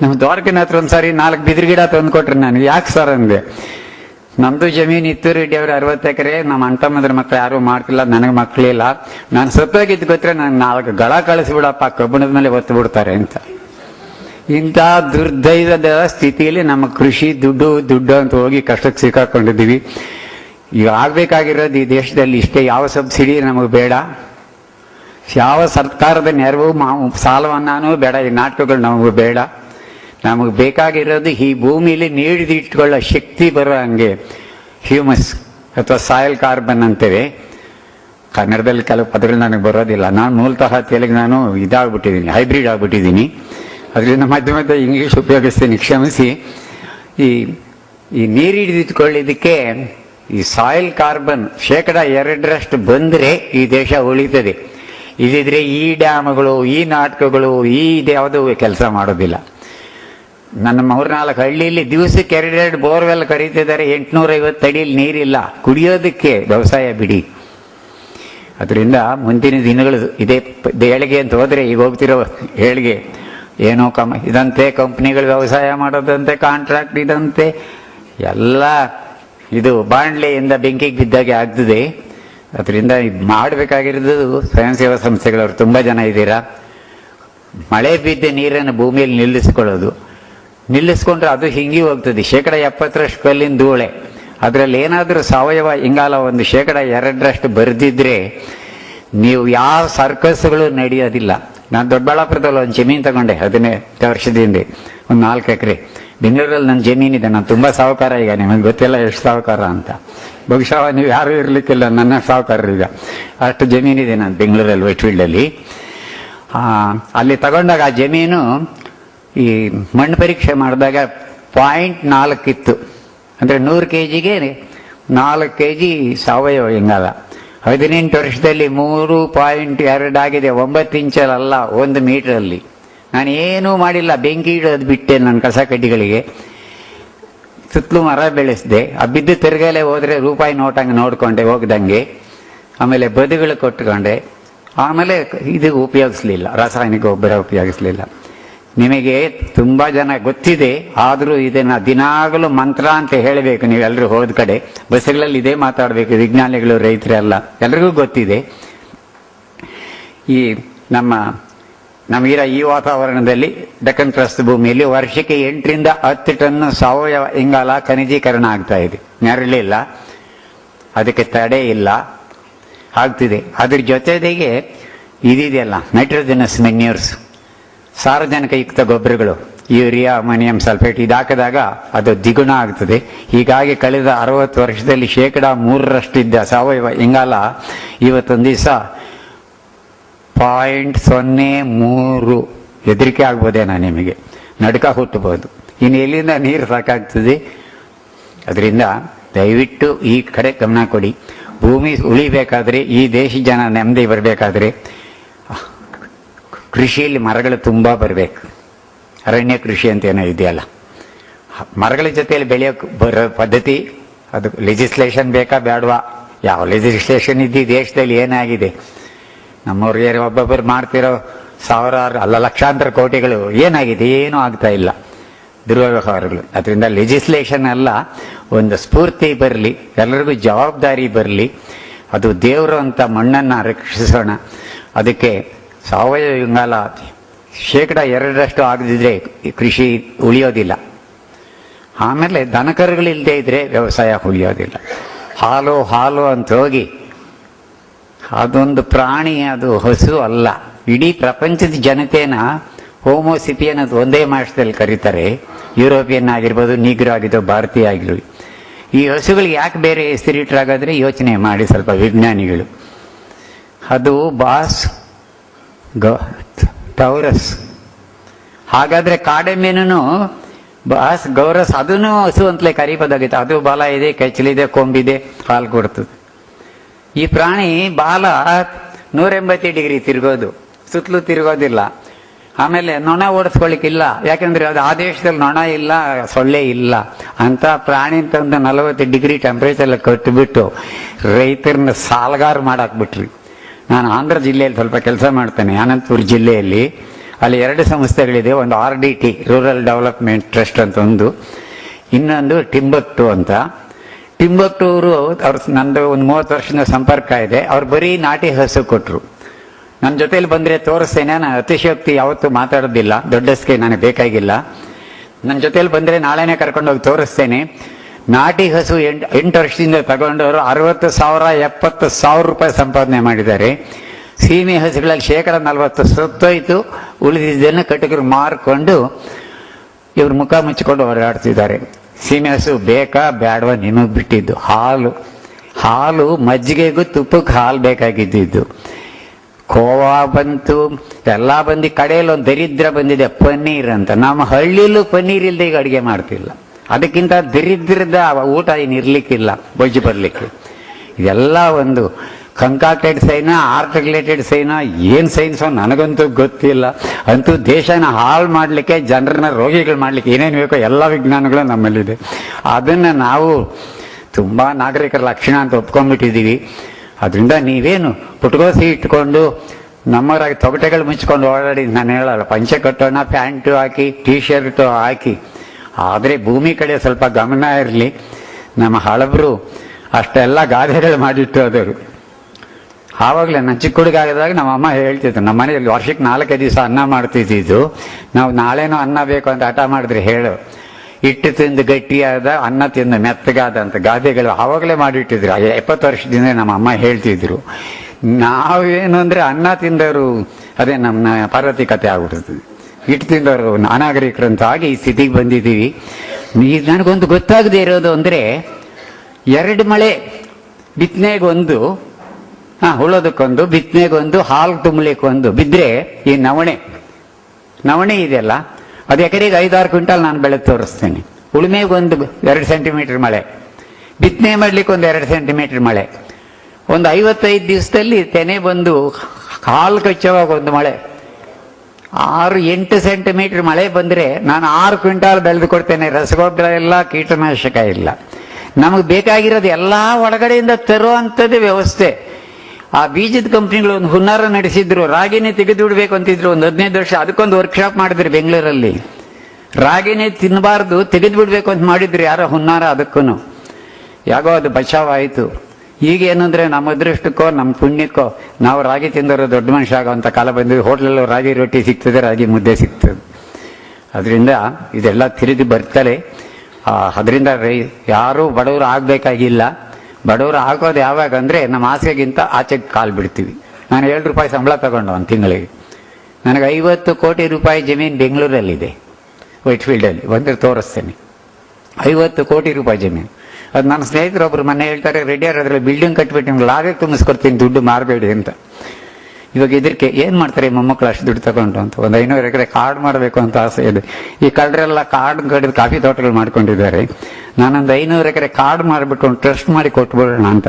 ನಮ್ಮ ದ್ವಾರಕಿನ ಹತ್ರ ಒಂದ್ಸಾರಿ ನಾಲ್ಕು ಬಿದಿರು ಗಿಡ ತಂದು ಕೊಟ್ರಿ ನನಗೆ ಯಾಕೆ ಸರ್ ಅಂದೆ? ನಮ್ದು ಜಮೀನು ಇತ್ತು ರೆಡ್ಡಿ ಅವರು ಅರವತ್ತು ಎಕರೆ. ನಮ್ಮ ಅಂಟಮ್ಮದ್ರ ಮಕ್ಕಳು ಯಾರು ಮಾಡ್ತಿಲ್ಲ, ನನಗೆ ಮಕ್ಕಳಿಲ್ಲ ನಾನು ಸತ್ತೋಗಿದ್ದು ಗೊತ್ತರೆ ನಾನು ನಾಲ್ಕು ಗಳ ಕಳಿಸ್ಬಿಡಪ್ಪ, ಕಬ್ಬಿಣದ ಮೇಲೆ ಒತ್ತು ಬಿಡ್ತಾರೆ ಅಂತ. ಇಂಥ ದುರ್ದೈವದ ಸ್ಥಿತಿಯಲ್ಲಿ ನಮ್ಮ ಕೃಷಿ ದುಡ್ಡು ದುಡ್ಡು ಅಂತ ಹೋಗಿ ಕಷ್ಟಕ್ಕೆ ಸಿಕ್ಕಾಕೊಂಡಿದ್ದೀವಿ. ಈಗ ಆಗ್ಬೇಕಾಗಿರೋದು ಈ ದೇಶದಲ್ಲಿ ಇಷ್ಟೇ. ಯಾವ ಸಬ್ಸಿಡಿ ನಮಗೆ ಬೇಡ. ಯಾವ ಸರ್ಕಾರದ ನೆರವು, ಮಾವು, ಸಾಲವನ್ನಾನು ಬೇಡ. ಈ ನಾಟಕಗಳು ನಮಗೆ ಬೇಡ. ನಮಗೆ ಬೇಕಾಗಿರೋದು ಈ ಭೂಮಿಲಿ ನೀಡಿದಿಟ್ಕೊಳ್ಳೋ ಶಕ್ತಿ ಬರೋ ಹಂಗೆ ಹ್ಯೂಮಸ್ ಅಥವಾ ಸಾಯಿಲ್ ಕಾರ್ಬನ್ ಅಂತೇವೆ. ಕನ್ನಡದಲ್ಲಿ ಕೆಲವು ಪದಗಳು ನನಗೆ ಬರೋದಿಲ್ಲ. ನಾನು ಮೂಲತಃ ತೆಲುಗು ನಾನು ಇದಾಗ್ಬಿಟ್ಟಿದ್ದೀನಿ, ಹೈಬ್ರಿಡ್ ಆಗ್ಬಿಟ್ಟಿದ್ದೀನಿ. ಅದರಿಂದ ಮಧ್ಯ ಮಧ್ಯೆ ಇಂಗ್ಲೀಷ್ ಉಪಯೋಗಿಸ್ತೀನಿ, ಕ್ಷಮಿಸಿ. ಈ ಈ ನೀರು ಈ ಸಾಯಿಲ್ ಕಾರ್ಬನ್ ಶೇಕಡ ಎರಡರಷ್ಟು ಬಂದರೆ ಈ ದೇಶ ಉಳಿತದೆ. ಇದಿದ್ರೆ ಈ ಡ್ಯಾಮ್ಗಳು, ಈ ನಾಟಕಗಳು, ಈ ಯಾವುದೂ ಕೆಲಸ ಮಾಡೋದಿಲ್ಲ. ನನ್ನ ಮೂರ್ನಾಲ್ಕು ಹಳ್ಳಿಯಲ್ಲಿ ದಿವಸಕ್ಕೆ ಎರಡೆರಡು ಬೋರ್ವೆಲ್ ಕರೀತಿದ್ದಾರೆ. ಎಂಟುನೂರೈವತ್ತು ಅಡಿಯಲ್ಲಿ ನೀರಿಲ್ಲ. ಕುಡಿಯೋದಕ್ಕೆ ವ್ಯವಸಾಯ ಬಿಡಿ. ಅದರಿಂದ ಮುಂದಿನ ದಿನಗಳು ಇದೇ ಏಳಿಗೆ ಅಂತ ಹೋದರೆ ಈಗ ಹೋಗ್ತಿರೋ ಏಳಿಗೆ. ಏನೋ ಕಮ, ಇದಂತೆ ಕಂಪ್ನಿಗಳು ವ್ಯವಸಾಯ ಮಾಡೋದಂತೆ, ಕಾಂಟ್ರಾಕ್ಟ್ ಇದಂತೆ. ಎಲ್ಲ ಇದು ಬಾಂಡ್ಲೆಯಿಂದ ಬೆಂಕಿಗೆ ಬಿದ್ದಾಗೆ ಆಗ್ತದೆ. ಅದರಿಂದ ಮಾಡಬೇಕಾಗಿರೋದು ಸ್ವಯಂ ಸೇವಾ ಸಂಸ್ಥೆಗಳವರು. ತುಂಬ ಜನ ಇದ್ದೀರಾ? ಮಳೆ ಬಿದ್ದ ನೀರನ್ನು ಭೂಮಿಯಲ್ಲಿ ನಿಲ್ಲಿಸ್ಕೊಳ್ಳೋದು. ನಿಲ್ಲಿಸ್ಕೊಂಡ್ರೆ ಅದು ಹಿಂಗಿ ಹೋಗ್ತದೆ. ಶೇಕಡ ಎಪ್ಪತ್ತರಷ್ಟು ಕಲ್ಲಿನ ಧೂಳೆ. ಅದರಲ್ಲಿ ಏನಾದರೂ ಸಾವಯವ ಇಂಗಾಲ ಒಂದು ಶೇಕಡ ಎರಡರಷ್ಟು ಬರೆದಿದ್ರೆ ನೀವು ಯಾವ ಸರ್ಕಸ್ಗಳು ನಡೆಯೋದಿಲ್ಲ. ನಾನು ದೊಡ್ಡಬಳ್ಳಾಪುರದಲ್ಲಿ ಒಂದು ಜಮೀನು ತಗೊಂಡೆ, ಹದಿನೈದು ವರ್ಷದಿಂದ, ಒಂದು ನಾಲ್ಕು ಎಕರೆ. ಬೆಂಗಳೂರಲ್ಲಿ ನನ್ನ ಜಮೀನಿದೆ ನಾನು ತುಂಬ ಸಾವುಕಾರ ಈಗ, ನಿಮಗೆ ಗೊತ್ತಿಲ್ಲ ಎಷ್ಟು ಸಾವುಕಾರ ಅಂತ. ಬಹುಶಃ ನೀವು ಯಾರೂ ಇರಲಿಕ್ಕಿಲ್ಲ, ನನ್ನ ಸಾಹುಕಾರರು ಈಗ. ಅಷ್ಟು ಜಮೀನಿದೆ ನಾನು ಬೆಂಗಳೂರಲ್ಲಿ ವೈಟ್ಫೀಲ್ಡಲ್ಲಿ ಅಲ್ಲಿ ತಗೊಂಡಾಗ ಆ ಜಮೀನು ಈ ಮಣ್ಣು ಪರೀಕ್ಷೆ ಮಾಡಿದಾಗ ಪಾಯಿಂಟ್ ನಾಲ್ಕಿತ್ತು ಅಂದರೆ ನೂರು ಕೆ ಜಿಗೆ ನಾಲ್ಕು ಕೆ ಜಿ ಸಾವಯವ ಇಂಗಾಲ. ಹದಿನೆಂಟು ವರ್ಷದಲ್ಲಿ ಮೂರು ಪಾಯಿಂಟ್ ಎರಡಾಗಿದೆ ಒಂಬತ್ತು ಇಂಚಲ್ಲ ಒಂದು ಮೀಟ್ರಲ್ಲಿ. ನಾನು ಏನೂ ಮಾಡಿಲ್ಲ, ಬೆಂಕಿ ಇಡೋದು ಬಿಟ್ಟೆ ನನ್ನ ಕಸ ಕಡ್ಡಿಗಳಿಗೆ. ಸುತ್ತಲೂ ಮರ ಬೆಳೆಸಿದೆ, ಆ ಬಿದ್ದು ತಿರುಗಲೆ ಹೋದರೆ ರೂಪಾಯಿ ನೋಟಂಗೆ ನೋಡಿಕೊಂಡೆ, ಹೋಗ್ದಂಗೆ. ಆಮೇಲೆ ಬದುಗಳು ಕೊಟ್ಕೊಂಡೆ ಆಮೇಲೆ ಇದು ಉಪಯೋಗಿಸ್ಲಿಲ್ಲ, ರಾಸಾಯನಿಕ ಗೊಬ್ಬರ ಉಪಯೋಗಿಸ್ಲಿಲ್ಲ. ನಿಮಗೆ ತುಂಬಾ ಜನ ಗೊತ್ತಿದೆ, ಆದರೂ ಇದನ್ನ ದಿನಾಗಲೂ ಮಂತ್ರ ಅಂತ ಹೇಳಬೇಕು. ನೀವೆಲ್ಲರೂ ಹೋದ ಕಡೆ ಬಸ್ಗಳಲ್ಲಿ ಇದೇ ಮಾತಾಡಬೇಕು, ವಿಜ್ಞಾನಿಗಳು ರೈತರೆಲ್ಲ ಎಲ್ರಿಗೂ ಗೊತ್ತಿದೆ. ಈ ನಮ್ಮ ನಮಗಿರೋ ಈ ವಾತಾವರಣದಲ್ಲಿ ದಕ್ಕನ್ ಪ್ರಸ್ಥ ಭೂಮಿಯಲ್ಲಿ ವರ್ಷಕ್ಕೆ ಎಂಟರಿಂದ ಹತ್ತು ಟನ್ ಸಾವಯವ ಇಂಗಾಲ ಖನಿಜೀಕರಣ ಆಗ್ತಾ ಇದೆ. ನೆರಳಿಲ್ಲ ಅದಕ್ಕೆ ತಡೆ ಇಲ್ಲ. ಆಗ್ತಿದೆ. ಅದ್ರ ಜೊತೆಗೆ ಇದಿದೆಯಲ್ಲ, ನೈಟ್ರೋಜನಸ್ ಮೆನ್ಯೂರ್ಸ್. ಸಾರ್ವಜನಿಕಯುಕ್ತ ಗೊಬ್ಬರಗಳು, ಯೂರಿಯಾ, ಅಮೋನಿಯಂ ಸಲ್ಫೇಟ್ ಇದು ಹಾಕಿದಾಗ ಅದು ದ್ವಿಗುಣ ಆಗ್ತದೆ. ಹೀಗಾಗಿ ಕಳೆದ ಅರವತ್ತು ವರ್ಷದಲ್ಲಿ ಶೇಕಡ ಮೂರರಷ್ಟಿದ್ದ ಸಾವಯವ ಇಂಗಾಲ ಇವತ್ತೊಂದು ದಿವಸ ಪಾಯಿಂಟ್ ಸೊನ್ನೆ ಮೂರು ಹೆದರಿಕೆ ಆಗ್ಬೋದೇನೋ ನಿಮಗೆ. ನಡ್ಕ ಹುಟ್ಟಬಹುದು. ಇನ್ನು ಎಲ್ಲಿಂದ ನೀರು ಸಾಕಾಗ್ತದೆ? ಅದರಿಂದ ದಯವಿಟ್ಟು ಈ ಕಡೆ ಗಮನ ಕೊಡಿ. ಭೂಮಿ ಉಳಿಬೇಕಾದ್ರೆ, ಈ ದೇಶ ಜನ ನೆಮ್ಮದಿ ಬರಬೇಕಾದ್ರೆ ಕೃಷಿಯಲ್ಲಿ ಮರಗಳು ತುಂಬ ಬರಬೇಕು. ಅರಣ್ಯ ಕೃಷಿ ಅಂತ ಏನೋ ಇದೆಯಲ್ಲ. ಮರಗಳ ಜೊತೆಯಲ್ಲಿ ಬೆಳೆಯೋಕೆ ಬರೋ ಪದ್ಧತಿ, ಅದು ಲೆಜಿಸ್ಲೇಷನ್ ಬೇಕಾ ಬೇಡವಾ? ಯಾವ ಲೆಜಿಸ್ಲೇಷನ್ ಇದ್ದು ದೇಶದಲ್ಲಿ ಏನಾಗಿದೆ? ನಮ್ಮವ್ರಿಗೆ ಒಬ್ಬೊಬ್ಬರು ಮಾಡ್ತಿರೋ ಸಾವಿರಾರು, ಅಲ್ಲ ಲಕ್ಷಾಂತರ ಕೋಟಿಗಳು ಏನಾಗಿದೆ? ಏನೂ ಆಗ್ತಾ ಇಲ್ಲ. ದುರ್ವ್ಯವಹಾರಗಳು. ಅದರಿಂದ ಲೆಜಿಸ್ಲೇಷನ್ ಅಲ್ಲ, ಒಂದು ಸ್ಫೂರ್ತಿ ಬರಲಿ, ಎಲ್ಲರಿಗೂ ಜವಾಬ್ದಾರಿ ಬರಲಿ, ಅದು ದೇವರು ಅಂತ ಮಣ್ಣನ್ನು ರಕ್ಷಿಸೋಣ. ಅದಕ್ಕೆ ಸಾವಯವ ಇಂಗಾಲ ಶೇಕಡ ಎರಡರಷ್ಟು ಆಗದಿದ್ರೆ ಕೃಷಿ ಉಳಿಯೋದಿಲ್ಲ. ಆಮೇಲೆ ದನಕರುಗಳಿಲ್ಲದೆ ಇದ್ರೆ ವ್ಯವಸಾಯ ಉಳಿಯೋದಿಲ್ಲ. ಹಾಲು ಹಾಲು ಅಂತ ಹೋಗಿ ಅದೊಂದು ಪ್ರಾಣಿ, ಅದು ಹಸು ಅಲ್ಲ. ಇಡೀ ಪ್ರಪಂಚದ ಜನತೆನ ಹೋಮೋಸಿಪಿಯನ್ ಅದು ಒಂದೇ ಮಾಸದಲ್ಲಿ ಕರೀತಾರೆ. ಯುರೋಪಿಯನ್ ಆಗಿರ್ಬೋದು, ನೀಗ್ರೋ ಆಗಿದ್ದು, ಭಾರತೀಯ ಆಗಿರ್ಬೋದು. ಈ ಹಸುಗಳಿಗೆ ಯಾಕೆ ಬೇರೆ ಹೆಸರಿಟ್ರಾಗಾದರೆ ಯೋಚನೆ ಮಾಡಿ ಸ್ವಲ್ಪ ವಿಜ್ಞಾನಿಗಳು. ಅದು ಬಾಸ್ ಟೌರಸ್ ಹಾಗಾದ್ರೆ ಕಾಡೆ ಮೀನು ಬಸ್ ಗೌರಸ್, ಅದನ್ನು ಹಸು ಅಂತಲೇ ಕರಿಬೋದಾಗಿತ್ತು ಅದು ಬಾಲ ಇದೆ, ಕೆಚ್ಚಲಿದೆ, ಕೊಂಬಿದೆ ಹಾಲು ಕೊಡ್ತದೆ. ಈ ಪ್ರಾಣಿ ಬಾಲ ನೂರೆಂಬತ್ತು ಡಿಗ್ರಿ ತಿರುಗೋದು. ಸುತ್ತಲೂ ತಿರುಗೋದಿಲ್ಲ. ಆಮೇಲೆ ನೊಣ ಓಡಿಸ್ಕೊಳಿಕ್ಕಿಲ್ಲ. ಯಾಕಂದ್ರೆ ಅದು ಆ ದೇಶದಲ್ಲಿ ನೊಣ ಇಲ್ಲ, ಸೊಳ್ಳೆ ಇಲ್ಲ. ಅಂತ ಪ್ರಾಣಿ ತಂದು ನಲವತ್ತು ಡಿಗ್ರಿ ಟೆಂಪ್ರೇಚರ್ ಕಟ್ಟಿಬಿಟ್ಟು ರೈತರನ್ನ ಸಾಲಗಾರ ಮಾಡಾಕ್ಬಿಟ್ರಿ. ನಾನು ಆಂಧ್ರ ಜಿಲ್ಲೆಯಲ್ಲಿ ಸ್ವಲ್ಪ ಕೆಲಸ ಮಾಡ್ತೇನೆ. ಅನಂತಪುರ ಜಿಲ್ಲೆಯಲ್ಲಿ ಅಲ್ಲಿ ಎರಡು ಸಂಸ್ಥೆಗಳಿದೆ. ಒಂದು R D T rural development trust ಅಂತ ಒಂದು, ಇನ್ನೊಂದು ಟಿಂಬಕ್ಟು ಅಂತ. ಅವರು ಅವ್ರ ನಂದು ಒಂದು ಮೂವತ್ತು ವರ್ಷದ ಸಂಪರ್ಕ ಇದೆ. ಅವ್ರು ಬರೀ ನಾಟಿ ಹಸು ಕೊಟ್ಟರು ನನ್ನ ಜೊತೆಯಲ್ಲಿ ಬಂದರೆ ತೋರಿಸ್ತೇನೆ. ನಾನು ಅತಿಶಯೋಕ್ತಿ ಯಾವತ್ತೂ ಮಾತಾಡೋದಿಲ್ಲ. ದೊಡ್ಡಸ್ಗೆ ನನಗೆ ಬೇಕಾಗಿಲ್ಲ. ನನ್ನ ಜೊತೇಲಿ ಬಂದರೆ ನಾಳೆನೇ ಕರ್ಕೊಂಡೋಗಿ ತೋರಿಸ್ತೇನೆ. ನಾಟಿ ಹಸು ಎಂಟು ಎಂಟು ವರ್ಷದಿಂದ ತಗೊಂಡವರು ಅರವತ್ತು ಸಾವಿರ, ಎಪ್ಪತ್ತು ಸಾವಿರ ರೂಪಾಯಿ ಸಂಪಾದನೆ ಮಾಡಿದ್ದಾರೆ. ಸೀಮೆ ಹಸುಗಳಲ್ಲಿ ಶೇಕಡ ನಲವತ್ತು ಸತ್ತೋಯ್ತು. ಉಳಿದಿದ್ದನ್ನು ಕಟಕರು ಮಾರಿಕೊಂಡು ಇವರು ಮುಖ ಮುಚ್ಚಿಕೊಂಡು ಓಡಾಡ್ತಿದ್ದಾರೆ. ಸೀಮೆ ಹಸು ಬೇಕಾ ಬೇಡವಾ ನಿಮಗೆ ಬಿಟ್ಟಿದ್ದು. ಹಾಲು ಹಾಲು ಮಜ್ಜಿಗೆಗೂ ತುಪ್ಪಕ್ಕೆ ಹಾಲು ಬೇಕಾಗಿದ್ದಿದ್ದು. ಕೋವಾ ಬಂತು, ಎಲ್ಲ ಬಂದು ಕಡೆಯಲ್ಲಿ ಒಂದು ದರಿದ್ರ ಬಂದಿದೆ, ಪನ್ನೀರ್ ಅಂತ. ನಮ್ಮ ಹಳ್ಳಿಲೂ ಪನ್ನೀರ್ ಇಲ್ಲದೆ ಈಗ ಅಡುಗೆ ಮಾಡ್ತಿಲ್ಲ. ಅದಕ್ಕಿಂತ ದರಿದ್ರದ ಊಟ ಏನು ಇರಲಿಕ್ಕಿಲ್ಲ, ಬೊಜ್ಜು ಬರಲಿಕ್ಕೆ. ಇದೆಲ್ಲ ಒಂದು ಕಂಕಾಕ್ಟೆಡ್ ಸೈನ ಆರ್ಟ್ ರಿಲೇಟೆಡ್ ಸೈನ, ಏನು ಸೈನ್ಸೋ ನನಗಂತೂ ಗೊತ್ತಿಲ್ಲ. ಅಂತೂ ದೇಶನ ಹಾಳು ಮಾಡಲಿಕ್ಕೆ, ಜನರನ್ನ ರೋಗಿಗಳು ಮಾಡಲಿಕ್ಕೆ ಏನೇನು ಬೇಕೋ ಎಲ್ಲ ವಿಜ್ಞಾನಗಳು ನಮ್ಮಲ್ಲಿದೆ. ಅದನ್ನು ನಾವು ತುಂಬ ನಾಗರಿಕರ ಲಕ್ಷಣ ಅಂತ ಒಪ್ಕೊಂಡ್ಬಿಟ್ಟಿದ್ದೀವಿ. ಅದರಿಂದ ನೀವೇನು ಪುಟ್ಕೋಸಿ ಇಟ್ಕೊಂಡು, ನಮ್ಮವರಾಗಿ ತೊಗಟೆಗಳು ಮುಚ್ಕೊಂಡು ಓಡಾಡಿ, ನಾನು ಹೇಳಲ್ಲ, ಪಂಚೆ ಕಟ್ಟೋಣ, ಪ್ಯಾಂಟು ಹಾಕಿ ಟೀ ಶರ್ಟು ಹಾಕಿ ಆದರೆ ಭೂಮಿ ಕಡೆ ಸ್ವಲ್ಪ ಗಮನ ಇರಲಿ. ನಮ್ಮ ಹಳಬರು ಅಷ್ಟೆಲ್ಲ ಗಾದೆಗಳು ಮಾಡಿಟ್ಟು ಹೋದರು ಆವಾಗಲೇ ನಾನು ಚಿಕ್ಕ ಹುಡುಗ ಆಗಿದಾಗ ನಮ್ಮ ಅಮ್ಮ ಹೇಳ್ತಿದ್ರು, ನಮ್ಮ ಮನೆಯಲ್ಲಿ ವರ್ಷಕ್ಕೆ ನಾಲ್ಕೈದು ದಿವಸ ಅನ್ನ ಮಾಡ್ತಿದ್ದಿದ್ದು. ನಾವು ನಾಳೆನೋ ಅನ್ನ ಬೇಕು ಅಂತ ಹಠ ಮಾಡಿದ್ರೆ ಹೇಳು. ಇಟ್ಟು ತಿಂದು ಗಟ್ಟಿಯಾದ, ಅನ್ನ ತಿಂದು ಮೆತ್ತಗಾದ ಅಂತ ಗಾದೆಗಳು ಆವಾಗಲೇ ಮಾಡಿಟ್ಟಿದ್ರು. ಎಪ್ಪತ್ತು ವರ್ಷದಿಂದ ನಮ್ಮ ಅಮ್ಮ ಹೇಳ್ತಿದ್ರು. ನಾವೇನು ಅಂದರೆ ಅನ್ನ ತಿಂದರು ಅದೇ ನಮ್ಮ ಪಾರ್ವತಿ ಕತೆ ಆಗ್ಬಿಡ್ತದೆ. ಹಿಟ್ಟು ತಿಂದವರು ಅನಾಗರಿಕರಂತ ಹಾಗೆ ಈ ಸ್ಥಿತಿಗೆ ಬಂದಿದ್ದೀವಿ. ಈಗ ನನಗೊಂದು ಗೊತ್ತಾಗದೆ ಇರೋದು ಅಂದರೆ ಎರಡು ಮಳೆ ಬಿತ್ತನೆಗೊಂದು ಹಾಂ ಉಳೋದಕ್ಕೊಂದು ಬಿತ್ತನೆಗೊಂದು ಹಾಲು ತುಂಬಲಿಕ್ಕೊಂದು ಬಿದ್ದರೆ ಈ ನವಣೆ ನವಣೆ ಇದೆಯಲ್ಲ, ಅದು ಎಕರೆಗೆ ಐದಾರು ಕ್ವಿಂಟಲ್ ನಾನು ಬೆಳೆ ತೋರಿಸ್ತೇನೆ. ಉಳುಮೆಗೊಂದು ಎರಡು ಸೆಂಟಿಮೀಟರ್ ಮಳೆ, ಬಿತ್ತನೆ ಮಾಡಲಿಕ್ಕೆ ಒಂದು ಎರಡು ಸೆಂಟಿಮೀಟರ್ ಮಳೆ. ಒಂದು ಐವತ್ತೈದು ದಿವಸದಲ್ಲಿ ತೆನೆ ಬಂದು ಹಾಲು ಕಚ್ಚವಾಗ ಒಂದು ಮಳೆ. ಆರು ಎಂಟು ಸೆಂಟಿಮೀಟರ್ ಮಳೆ ಬಂದರೆ ನಾನು ಆರು ಕ್ವಿಂಟಾಲ್ ಬೆಳೆದು ಕೊಡ್ತೇನೆ. ರಸಗೊಬ್ಬರ ಇಲ್ಲ, ಕೀಟನಾಶಕ ಇಲ್ಲ. ನಮಗೆ ಬೇಕಾಗಿರೋದು ಎಲ್ಲ ಒಳಗಡೆಯಿಂದ ತರುವಂಥದ್ದು ವ್ಯವಸ್ಥೆ. ಆ ಬೀಜದ ಕಂಪ್ನಿಗಳು ಒಂದು ಹುನ್ನಾರ ನಡೆಸಿದ್ರು, ರಾಗಿನೇ ತೆಗೆದು ಬಿಡಬೇಕು ಅಂತಿದ್ರು, ಒಂದು ಹದಿನೈದು ವರ್ಷ ಅದಕ್ಕೊಂದು ವರ್ಕ್ಶಾಪ್ ಮಾಡಿದ್ರು ಬೆಂಗಳೂರಲ್ಲಿ. ರಾಗಿನೇ ತಿನ್ನಬಾರ್ದು ತೆಗೆದು ಬಿಡಬೇಕು ಅಂತ ಮಾಡಿದ್ರು ಯಾರೋ ಹುನ್ನಾರ ಅದಕ್ಕೂ ಯಾಗೋ ಅದು ಬಚಾವಾಯಿತು ಈಗ ಏನಂದ್ರೆ ನಮ್ಮ ಅದೃಷ್ಟಕ್ಕೋ, ನಮ್ಮ ಪುಣ್ಯಕ್ಕೋ, ನಾವು ರಾಗಿ ತಿಂದಿರೋ ದೊಡ್ಡ ಮನುಷ್ಯ ಆಗೋಂಥ ಕಾಲ ಬಂದಿದೆ ಹೋಟ್ಲಲ್ಲೂ ರಾಗಿ ರೊಟ್ಟಿ ಸಿಗ್ತದೆ, ರಾಗಿ ಮುದ್ದೆ ಸಿಗ್ತದೆ. ಅದರಿಂದ ಇದೆಲ್ಲ ತಿರುಗಿ ಬರ್ತಾರೆ ಅದರಿಂದ ರೈ, ಯಾರೂ ಬಡವರು ಆಗಬೇಕಾಗಿಲ್ಲ. ಬಡವರು ಆಗೋದು ಯಾವಾಗ ಅಂದರೆ ನಮ್ಮ ಆಸೆಗಿಂತ ಆಚೆಗೆ ಕಾಲು ಬಿಡ್ತೀವಿ. ನಾನು ಏಳು ರೂಪಾಯಿ ಸಂಬಳ ತಗೊಂಡು ಒಂದು ತಿಂಗಳಿಗೆ. ನನಗೆ ಐವತ್ತು ಕೋಟಿ ರೂಪಾಯಿ ಜಮೀನು ಬೆಂಗಳೂರಲ್ಲಿದೆ ವೈಟ್ ಫೀಲ್ಡಲ್ಲಿ ಬಂದರೆ ತೋರಿಸ್ತೇನೆ. ಐವತ್ತು ಕೋಟಿ ರೂಪಾಯಿ ಜಮೀನು. ಅದು ನನ್ನ ಸ್ನೇಹಿತರೊಬ್ರು ಮನೆ ಹೇಳ್ತಾರೆ ರೆಡಿಯಾರ್ ಅದ್ರಲ್ಲಿ ಬಿಲ್ಡಿಂಗ್ ಕಟ್ಬಿಟ್ಟು ನಿಮ್ಗೆ ಲಾಗೆ ತುಂಬಿಸ್ಕೊಡ್ತೀನಿ, ದುಡ್ಡು ಮಾರಬೇಡಿ ಅಂತ. ಇವಾಗ ಇದಕ್ಕೆ ಏನು ಮಾಡ್ತಾರೆ ಮೊಮ್ಮಕ್ಕಳು ಅಷ್ಟು ದುಡ್ಡು ತಗೊಂಡು ಅಂತ? ಒಂದು ಐನೂರು ಎಕರೆ ಕಾರ್ಡ್ ಮಾಡಬೇಕು ಅಂತ ಆಸೆ ಇದೆ. ಈ ಕಳ್ಳರೆಲ್ಲ ಕಾರ್ಡ್ ಕಡಿದು ಕಾಫಿ ತೋಟಗಳು ಮಾಡ್ಕೊಂಡಿದ್ದಾರೆ. ನಾನೊಂದು ಐನೂರು ಎಕರೆ ಕಾರ್ಡ್ ಮಾಡಿಬಿಟ್ಟು ಒಂದು ಟ್ರಸ್ಟ್ ಮಾಡಿ ಕೊಟ್ಬಿಡೋಣ ಅಂತ.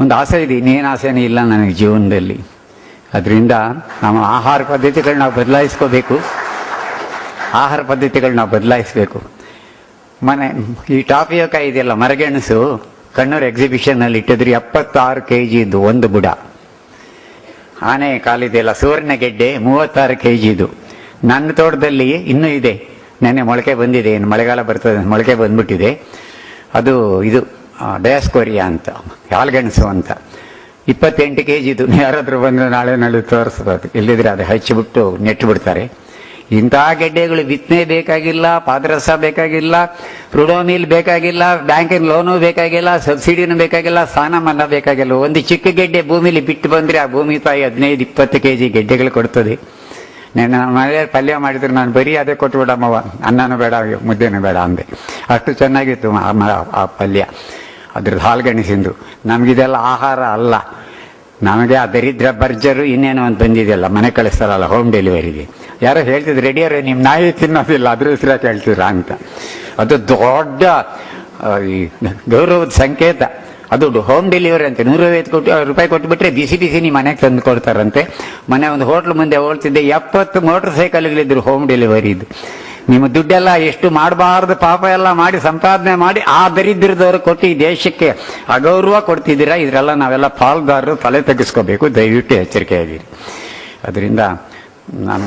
ಒಂದು ಆಸೆ ಇದೆ, ಇನ್ನೇನು ಆಸೆನೇ ಇಲ್ಲ ನನಗೆ ಜೀವನದಲ್ಲಿ. ಅದರಿಂದ ನಮ್ಮ ಆಹಾರ ಪದ್ಧತಿಗಳನ್ನ ನಾವು ಬದಲಾಯಿಸ್ಕೋಬೇಕು. ಆಹಾರ ಪದ್ಧತಿಗಳನ್ನ ನಾವು ಬದಲಾಯಿಸಬೇಕು. ಮನೆ, ಈ ಟಾಪಿಯೋಕ ಇದೆಯಲ್ಲ, ಮರಗೆಣಸು. ಕಣ್ಣೂರು ಎಕ್ಸಿಬಿಷನ್ ಅಲ್ಲಿ ಇಟ್ಟಿದ್ರಿ, ಎಪ್ಪತ್ತಾರು ಕೆ ಜಿದು ಒಂದು ಬುಡ. ಆನೆ ಕಾಲಿದೆಯಲ್ಲ, ಸುವರ್ಣ ಗೆಡ್ಡೆ, ಮೂವತ್ತಾರು ಕೆ ಜಿದು ನನ್ನ ತೋಟದಲ್ಲಿ ಇನ್ನೂ ಇದೆ. ನೆನ್ನೆ ಮೊಳಕೆ ಬಂದಿದೆ, ಇನ್ನು ಮಳೆಗಾಲ ಬರ್ತದೆ, ಮೊಳಕೆ ಬಂದ್ಬಿಟ್ಟಿದೆ. ಅದು, ಇದು ಡಯಾಸ್ಕೋರಿಯಾ ಅಂತ ಹಾಲ್ಗೆಣಸು ಅಂತ. ಇಪ್ಪತ್ತೆಂಟು ಕೆ ಜಿದು ಯಾರಾದರೂ ಬಂದು ನಾಳೆ ನಾಳೆ ತೋರಿಸ್ಬೋದು. ಇಲ್ಲದಿದ್ರೆ ಅದು ಹಚ್ಚಿಬಿಟ್ಟು ನೆಟ್ಟು ಬಿಡ್ತಾರೆ ಇಂತಹ ಗೆಡ್ಡೆಗಳು ವಿತ್ನೆ ಬೇಕಾಗಿಲ್ಲ, ಪಾದರಸ ಬೇಕಾಗಿಲ್ಲ ರುಡೋಮಿಲ್ ಬೇಕಾಗಿಲ್ಲ, ಬ್ಯಾಂಕಿನ ಲೋನು ಬೇಕಾಗಿಲ್ಲ, ಸಬ್ಸಿಡಿನೂ ಬೇಕಾಗಿಲ್ಲ, ಸ್ನಾನ ಮನ್ನ ಬೇಕಾಗಿಲ್ಲ. ಒಂದು ಚಿಕ್ಕ ಗೆಡ್ಡೆ ಭೂಮಿಲಿ ಬಿಟ್ಟು ಬಂದ್ರೆ ಆ ಭೂಮಿ ತಾಯಿ ಹದಿನೈದು, ಇಪ್ಪತ್ತು ಕೆ ಜಿ ಗೆಡ್ಡೆಗಳು ಕೊಡ್ತದೆ. ನಾನು ಮನೆಯಲ್ಲಿ ಪಲ್ಯ ಮಾಡಿದ್ರೆ, ನಾನು ಬರೀ ಅದೇ ಕೊಟ್ಬಿಡಮ್ಮವ ಅನ್ನನೂ ಬೇಡ ಮುದ್ದೆನೂ ಬೇಡ ಅಂದೆ. ಅಷ್ಟು ಚೆನ್ನಾಗಿತ್ತು ಆ ಪಲ್ಯ. ಅದ್ರದ್ದು ಹಾಲ್ಗಣಿಸಿಂದು ನಮಗಿದೆಲ್ಲ ಆಹಾರ ಅಲ್ಲ. ನಮಗೆ ಆ ದರಿದ್ರ ಬರ್ಜರು ಇನ್ನೇನೋ ಒಂದು ಬಂದಿದೆಯಲ್ಲ, ಮನೆ ಕಳಿಸ್ತಾರಲ್ಲ ಹೋಮ್ ಡೆಲಿವರಿಗೆ ಯಾರೋ ಹೇಳ್ತಿದ್ರು ರೆಡಿಯಾರ ನಿಮ್ಮ ನಾಯಿ ತಿನ್ನೋದಿಲ್ಲ ಅದ್ರ ಹೆಸರ ಕೇಳ್ತೀರ? ಅಂತ. ಅದು ದೊಡ್ಡ ಗೌರವದ ಸಂಕೇತ. ಅದು ಹೋಮ್ ಡೆಲಿವರಿ ಅಂತೆ. ನೂರೈವತ್ತು ಕೊಟ್ಟು ರೂಪಾಯಿ ಕೊಟ್ಟುಬಿಟ್ರೆ ಬಿಸಿ ಬಿಸಿ ನಿಮ್ಮ ಮನೆಗೆ ತಂದು ಕೊಡ್ತಾರಂತೆ. ಮನೆ ಒಂದು ಹೋಟ್ಲ್ ಮುಂದೆ ಹೋಗ್ತಿದ್ದೆ ಎಪ್ಪತ್ತು ಮೋಟರ್ ಸೈಕಲ್ಗಳಿದ್ರು ಹೋಮ್ ಡೆಲಿವರಿ ಇದು. ನಿಮ್ಮ ದುಡ್ಡೆಲ್ಲ ಎಷ್ಟು ಮಾಡಬಾರ್ದು, ಪಾಪ ಎಲ್ಲ ಮಾಡಿ ಸಂಪಾದನೆ ಮಾಡಿ, ಆ ದರಿದ್ರದವರು ಕೊಟ್ಟು ಈ ದೇಶಕ್ಕೆ ಅಗೌರವ ಕೊಡ್ತಿದ್ದೀರಾ? ಇದರೆಲ್ಲ ನಾವೆಲ್ಲ ಪಾಲ್ದಾರರು, ತಲೆ ತೆಗೆಸ್ಕೋಬೇಕು ದಯವಿಟ್ಟು ಎಚ್ಚರಿಕೆಯಾಗಿರಿ. ಅದರಿಂದ ನಾನು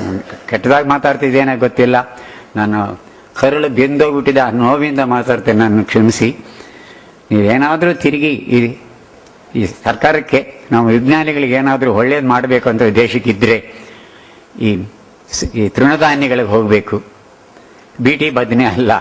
ಕೆಟ್ಟದಾಗಿ ಮಾತಾಡ್ತಿದ್ದೇನೆ ಗೊತ್ತಿಲ್ಲ. ನಾನು ಕರುಳು ಬೆಂದೋಗ್ಬಿಟ್ಟಿದೆ. ಆ ನೋವಿಂದ ಮಾತಾಡ್ತೇನೆ. ನಾನು ಕ್ಷಮಿಸಿ. ನೀವೇನಾದರೂ ತಿರುಗಿ ಈ ಸರ್ಕಾರಕ್ಕೆ, ನಾವು ವಿಜ್ಞಾನಿಗಳಿಗೆ ಏನಾದರೂ ಒಳ್ಳೇದು ಮಾಡಬೇಕು ಅಂತ ದೇಶಕ್ಕಿದ್ದರೆ ಈ ಈ ತೃಣಧಾನ್ಯಗಳಿಗೆ ಹೋಗಬೇಕು. ಬೀಟಿ ಬದನೆ ಅಲ್ಲ.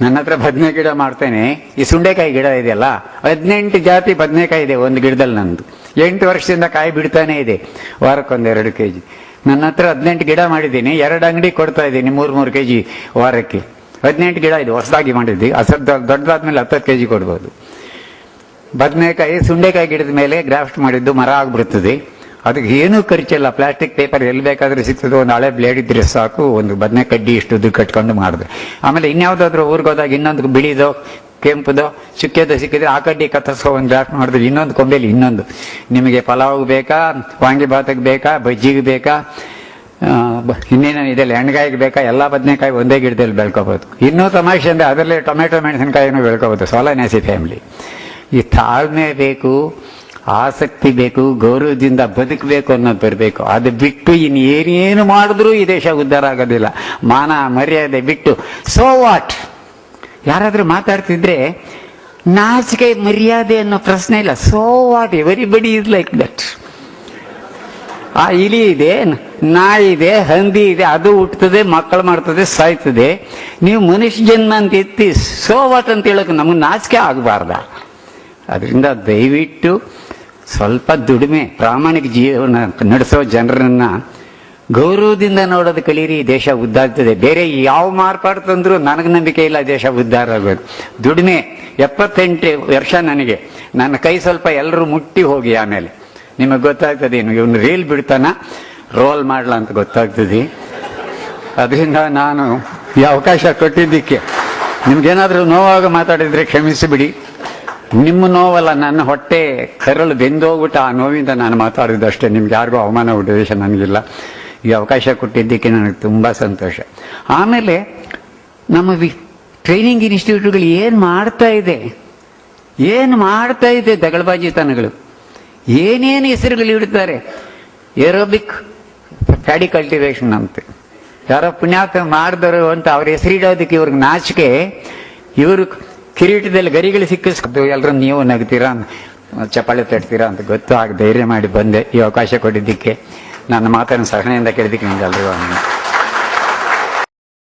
ನನ್ನ ಹತ್ರ ಬದನೆ ಗಿಡ ಮಾಡ್ತೇನೆ. ಈ ಸುಂಡೆಕಾಯಿ ಗಿಡ ಇದೆಯಲ್ಲ, ಹದಿನೆಂಟು ಜಾತಿ ಬದನೆಕಾಯಿ ಇದೆ ಒಂದು ಗಿಡದಲ್ಲಿ ನಂದು. ಎಂಟು ವರ್ಷದಿಂದ ಕಾಯಿ ಬಿಡ್ತಾನೆ ಇದೆ. ವಾರಕ್ಕೊಂದೆರಡು ಕೆ ಜಿ ನನ್ನ ಹತ್ರ ಹದಿನೆಂಟು ಗಿಡ ಮಾಡಿದ್ದೀನಿ, ಎರಡು ಅಂಗಡಿ ಕೊಡ್ತಾ ಇದ್ದೀನಿ, ಮೂರು ಮೂರು ಕೆ ಜಿ ವಾರಕ್ಕೆ. ಹದಿನೆಂಟು ಗಿಡ ಇದು, ಹೊಸದಾಗಿ ಮಾಡಿದ್ವಿ. ದೊಡ್ಡದಾದ ಮೇಲೆ ಹತ್ತತ್ತು ಕೆ ಜಿ ಕೊಡ್ಬೋದು. ಬದನೆಕಾಯಿ, ಸುಂಡೆಕಾಯಿ ಗಿಡದ ಮೇಲೆ ಗ್ರಾಫ್ಟ್ ಮಾಡಿದ್ದು ಮರ ಆಗ್ಬಿಡ್ತದೆ. ಅದಕ್ಕೆ ಏನೂ ಖರ್ಚಿಲ್ಲ. ಪ್ಲಾಸ್ಟಿಕ್ ಪೇಪರ್ ಎಲ್ಲಿ ಬೇಕಾದರೂ ಸಿಗ್ತದೆ. ಒಂದು ಹಳೆ ಬ್ಲೇಡ್ ಇದ್ರೆ ಸಾಕು. ಒಂದು ಬದನೆ ಕಡ್ಡಿ ಇಷ್ಟು ದುಡ್ಡು ಕಟ್ಕೊಂಡು ಮಾಡಿದೆ. ಆಮೇಲೆ ಇನ್ಯಾವುದಾದ್ರೂ ಊರಿಗೆ ಹೋದಾಗ ಇನ್ನೊಂದು ಬಿಳಿದೋ ಕೆಂಪುದೋ ಸಿಕ್ಕಿದೋ ಸಿಕ್ಕಿದ್ರೆ ಆ ಕಡ್ಡಿ ಕತ್ತರಿಸ್ಕೊ ಒಂದು ಗ್ಲಾಸ್ ಮಾಡಿದ್ರೆ ಇನ್ನೊಂದು ಕೊಂಬೆಲಿ ಇನ್ನೊಂದು. ನಿಮಗೆ ಪಲಾವ್ ಬೇಕಾ ವಾಂಗಿಭಾತಕ್ಕೆ ಬೇಕಾ, ಬಜ್ಜಿಗೆ ಬೇಕಾ ಇನ್ನೇನು ಇದೆಲ್ಲ ಎಣ್ಗಾಯಿಗೆ ಬೇಕಾ, ಎಲ್ಲ ಬದನೆಕಾಯಿ ಒಂದೇ ಗಿಡದಲ್ಲಿ ಬೆಳ್ಕೋಬಹುದು ಇನ್ನೂ ತಮಾಷೆ ಅಂದರೆ ಅದರಲ್ಲೇ ಟೊಮೆಟೊ, ಮೆಣಸಿನಕಾಯಿನೂ ಬೆಳ್ಕೋಬಹುದು ಸೋಲನೇಸಿ ಫ್ಯಾಮಿಲಿ ಈ ತಾಳ್ಮೆ ಬೇಕು, ಆಸಕ್ತಿ ಬೇಕು, ಗೌರವದಿಂದ ಬದುಕಬೇಕು ಅನ್ನೋದು ಬರಬೇಕು. ಅದು ಬಿಟ್ಟು ಇನ್ನು ಏನೇನು ಮಾಡಿದ್ರೂ ಈ ದೇಶ ಉದ್ಧಾರ ಆಗೋದಿಲ್ಲ. ಮಾನ ಮರ್ಯಾದೆ ಬಿಟ್ಟು. ಸೋ ವಾಟ್ ಯಾರಾದ್ರೂ ಮಾತಾಡ್ತಿದ್ರೆ ನಾಚಿಕೆ, ಮರ್ಯಾದೆ ಅನ್ನೋ ಪ್ರಶ್ನೆ ಇಲ್ಲ. So what everybody is like that ಆ ಇಲಿ ಇದೆ, ನಾಯಿ ಇದೆ, ಹಂದಿ ಇದೆ, ಅದು ಹುಟ್ಟುತ್ತದೆ ಮಕ್ಕಳು ಮಾಡ್ತದೆ, ಸಾಯ್ತದೆ. ನೀವು ಮನುಷ್ಯ ಜನ್ಮ ಅಂತ ಎತ್ತಿ ಸೋವಾಟ್ ಅಂತ ಹೇಳಕ್ ನಮಗೆ ನಾಚಿಕೆ ಆಗಬಾರ್ದ. ಅದರಿಂದ ದಯವಿಟ್ಟು ಸ್ವಲ್ಪ ದುಡಿಮೆ, ಪ್ರಾಮಾಣಿಕ ಜೀವನ ನಡೆಸೋ ಜನರನ್ನ ಗೌರವದಿಂದ ನೋಡೋದು ಕಲೀರಿ, ದೇಶ ಉದ್ದಾಗ್ತದೆ. ಬೇರೆ ಯಾವ ಮಾರ್ಪಾಡು ತಂದ್ರು ನನಗೆ ನಂಬಿಕೆ ಇಲ್ಲ ದೇಶ ಉದ್ಧಾರ ಆಗೋದು. ದುಡಿಮೆ, ಎಪ್ಪತ್ತೆಂಟು ವರ್ಷ ನನಗೆ. ನನ್ನ ಕೈ ಸ್ವಲ್ಪ ಎಲ್ಲರೂ ಮುಟ್ಟಿ ಹೋಗಿ ಆಮೇಲೆ. ನಿಮಗೆ ಗೊತ್ತಾಗ್ತದೆ ಏನು ಇವನು ರೀಲ್ ಬಿಡ್ತಾನ, ರೋಲ್ ಮಾಡ್ಲಾ ಅಂತ ಗೊತ್ತಾಗ್ತದೆ. ಅದರಿಂದ ನಾನು ಈ ಅವಕಾಶ ಕೊಟ್ಟಿದ್ದಕ್ಕೆ ನಿಮ್ಗೇನಾದ್ರೂ ನೋವಾಗ ಮಾತಾಡಿದ್ರೆ ಕ್ಷಮಿಸಿಬಿಡಿ. ನಿಮ್ಮ ನೋವಲ್ಲ, ನನ್ನ ಹೊಟ್ಟೆ ಕರಳು ಬೆಂದೋಗ್ಬಿಟ್ಟು ಆ ನೋವಿಂದ ನಾನು ಮಾತಾಡಿದ್ದಷ್ಟೇ ನಿಮ್ಗೆ ಯಾರಿಗೂ ಅವಮಾನ, ಉದ್ದೇಶ ನನಗಿಲ್ಲ. ಈ ಅವಕಾಶ ಕೊಟ್ಟಿದ್ದಕ್ಕೆ ನನಗೆ ತುಂಬ ಸಂತೋಷ. ಆಮೇಲೆ ನಮ್ಮ ವಿ ಟ್ರೈನಿಂಗ್ ಇನ್ಸ್ಟಿಟ್ಯೂಟ್ಗಳು ಏನು ಮಾಡ್ತಾ ಇದೆ? ಏನು ಮಾಡ್ತಾ ಇದೆ ದಗಳಬಾಜಿತನಗಳು? ಏನೇನು ಹೆಸರುಗಳು ಇಡ್ತಾರೆ ಏರೋಬಿಕ್ ಫ್ಯಾಡಿ ಕಲ್ಟಿವೇಶನ್ ಅಂತ. ಯಾರೋ ಪುಣ್ಯಾತ ಮಾಡಿದರು ಅಂತ ಅವ್ರ ಹೆಸರಿಡೋದಕ್ಕೆ ಇವ್ರಿಗೆ ನಾಚಿಕೆ. ಇವರು ಕಿರೀಟದಲ್ಲಿ ಗರಿಗಳು ಸಿಕ್ಕಿಸ್ಕೊಂಡು ಎಲ್ಲರೂ ನೀವು ನಗ್ತೀರಾ ಚಪ್ಪಾಳೆ ತಡ್ತೀರಾ ಅಂತ ಗೊತ್ತು ಆಗ ಧೈರ್ಯ ಮಾಡಿ ಬಂದೆ ಈ ಅವಕಾಶ ಕೊಟ್ಟಿದ್ದಕ್ಕೆ. ನನ್ನ ಮಾತನ್ನು ಸಹನೆಯಿಂದ ಕೇಳಿದ್ದಕ್ಕೆ ನಿಮ್ಗೆ ಎಲ್ರಿಗೂ ವಂದನೆ.